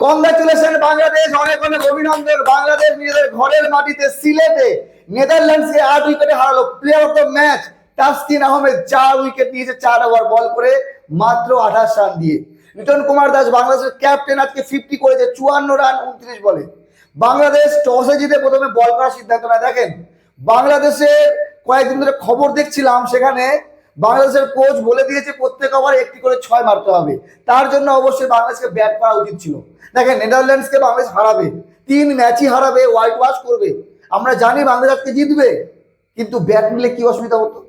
Congratulation Bangladesh অনেক অনেক অভিনন্দন। বাংলাদেশ নিজেদের ঘরের মাটিতে সিলেটে নেদারল্যান্ডসকে আট উইকেটে হারালো player of the match Taskin Ahmed চার উইকেট নিয়েছে, চার ওভার বল করে, মাত্র আঠাশ রান দিয়ে। লিটন কুমার দাস বাংলাদেশের ক্যাপ্টেন আজকে ফিফটি করেছে, চুয়ান্ন রান উনত্রিশ বলে। বাংলাদেশ টসে জিতে প্রথমে বল করার সিদ্ধান্ত নেয়। দেখেন, বাংলাদেশের কয়েকদিন ধরে খবর দেখছিলাম সেখানে বাংলাদেশের কোচ বলে দিয়েছে প্রত্যেক ওভারে একটি করে ছয় মারতে হবে। তার জন্য অবশ্যই বাংলাদেশকে ব্যাট করা উচিত ছিল। দেখেন, নেদারল্যান্ডসকে বাংলাদেশ হারাবে। তিন ম্যাচই হারাবে হোয়াইট ওয়াশ করবে। আমরা জানি বাংলাদেশ আজকে জিতবে, কিন্তু ব্যাট নিলে কি অসুবিধা হতো?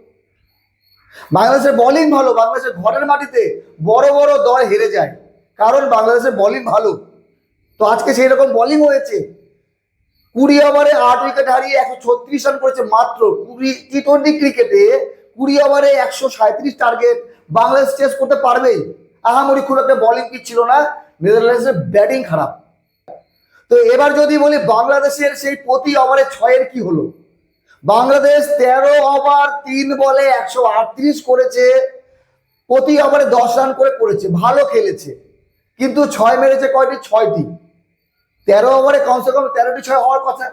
বাংলাদেশের বোলিং ভালো, বাংলাদেশের ঘরের মাটিতে বড় বড় দল হেরে যায়। কারণ বাংলাদেশের বোলিং ভালো। তো আজকে সেই রকম বোলিং হয়েছে। কুড়ি ওভারে আট উইকেট হারিয়ে একশো ছত্রিশ রান করেছে মাত্র। কুড়ি টি টোয়েন্টি ক্রিকেটে কুড়ি ওভারে একশো সাঁত্রিশ টার্গেট বাংলাদেশ চেস করতে পারবেই আহামরি খুব একটা বলিং পিচ ছিল না। নেদারল্যান্ডসের ব্যাটিং খারাপ। তো এবার যদি বলি বাংলাদেশের সেই প্রতি ওভারে ছয়ের কি হলো? বাংলাদেশ তেরো ওভার তিন বলে একশো আটত্রিশ করেছে, প্রতি ওভারে দশ রান করে করেছে, ভালো খেলেছে। কিন্তু ছয় মেরেছে কয়টি? ছয়টি। তেরো ওভারে কমসে কম তেরোটি ছয় হওয়ার কথা।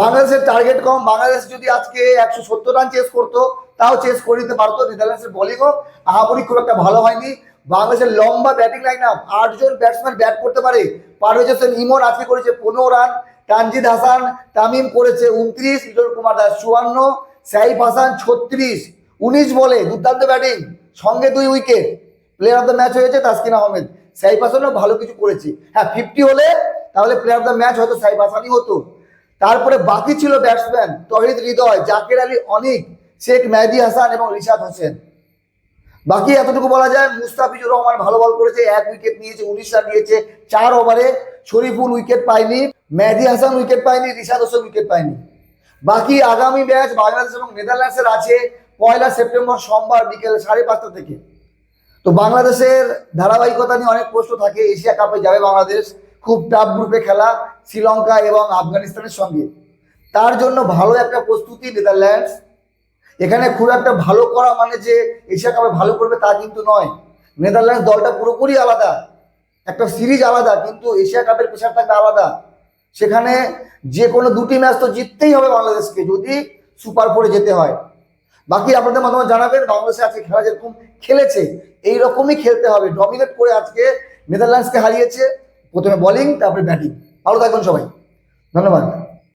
বাংলাদেশের টার্গেট কম, বাংলাদেশ যদি আজকে একশো সত্তর রান চেস করতো, তাও চেস করে দিতে পারতো, নেদারল্যান্ডসের বোলিংও আহামরি খুব একটা ভালো হয়নি। বাংলাদেশের লম্বা ব্যাটিং লাইন আপ আটজন ব্যাটসম্যান ব্যাট করতে পারে। পারভেজ হোসেন ইমন আজকে করেছে পনেরো রান তানজিদ হাসান, তামিম করেছে উনত্রিশ লিটন কুমার দাস চুয়ান্ন, সাইফ হাসান ছত্রিশ। উনিশ বলে, দুর্দান্ত ব্যাটিং সঙ্গে দুই wicket player of the match হয়েছে তাসকিন আহমেদ। সাইফ হাসানও ভালো কিছু করেছে। হ্যাঁ ফিফটি হলে তাহলে প্লেয়ার অফ দ্য ম্যাচ হয়তো সাইফ হাসানই হতো। তারপরে বাকি ছিল ব্যাটসম্যান তহিদ হৃদয়, জাকির আলী অনিক, শেখ মেহেদি হাসান এবং রিশাদ হোসেন। বাকি এতটুকু বলা যায়, মুস্তাফিজুর রহমান ভালো বল করেছে, এক উইকেট নিয়েছে, উনিশ রান নিয়েছে চার ওভারে শরীফুল উইকেট পায়নি, মেহেদি হাসান উইকেট পায়নি, রিশাদ হোসেন উইকেট পায়নি। বাকি আগামী ম্যাচ বাংলাদেশ এবং নেদারল্যান্ডসের আছে, পয়লা সেপ্টেম্বর সোমবার বিকেল সাড়ে পাঁচটা থেকে। তো বাংলাদেশের ধারাবাহিকতা নিয়ে অনেক প্রশ্ন থাকে, এশিয়া কাপে যাবে বাংলাদেশ। খুব টাফ গ্রুপে খেলা শ্রীলঙ্কা এবং আফগানিস্তানের সঙ্গে। তার জন্য ভালো একটা প্রস্তুতি নেদারল্যান্ডস। এখানে খুব একটা ভালো করা মানে যে এশিয়া কাপে ভালো করবে তা কিন্তু নয়। নেদারল্যান্ডস দলটা পুরোপুরি আলাদা। একটা সিরিজ আলাদা, কিন্তু এশিয়া কাপের প্রেশার থাকবে আলাদা। সেখানে যে কোনো দুটি ম্যাচ তো জিততেই হবে বাংলাদেশকে, যদি সুপার ফোরে যেতে হয়। বাকি আপনাদের মাধ্যমে জানাবেন, বাংলাদেশে আজকে খেলা যেরকম খেলেছে এই রকমই খেলতে হবে। ডমিনেট করে আজকে নেদারল্যান্ডসকে হারিয়েছে। প্রথমে বলিং তারপরে ব্যাটিং ভালো থাকবেন সবাই। ধন্যবাদ।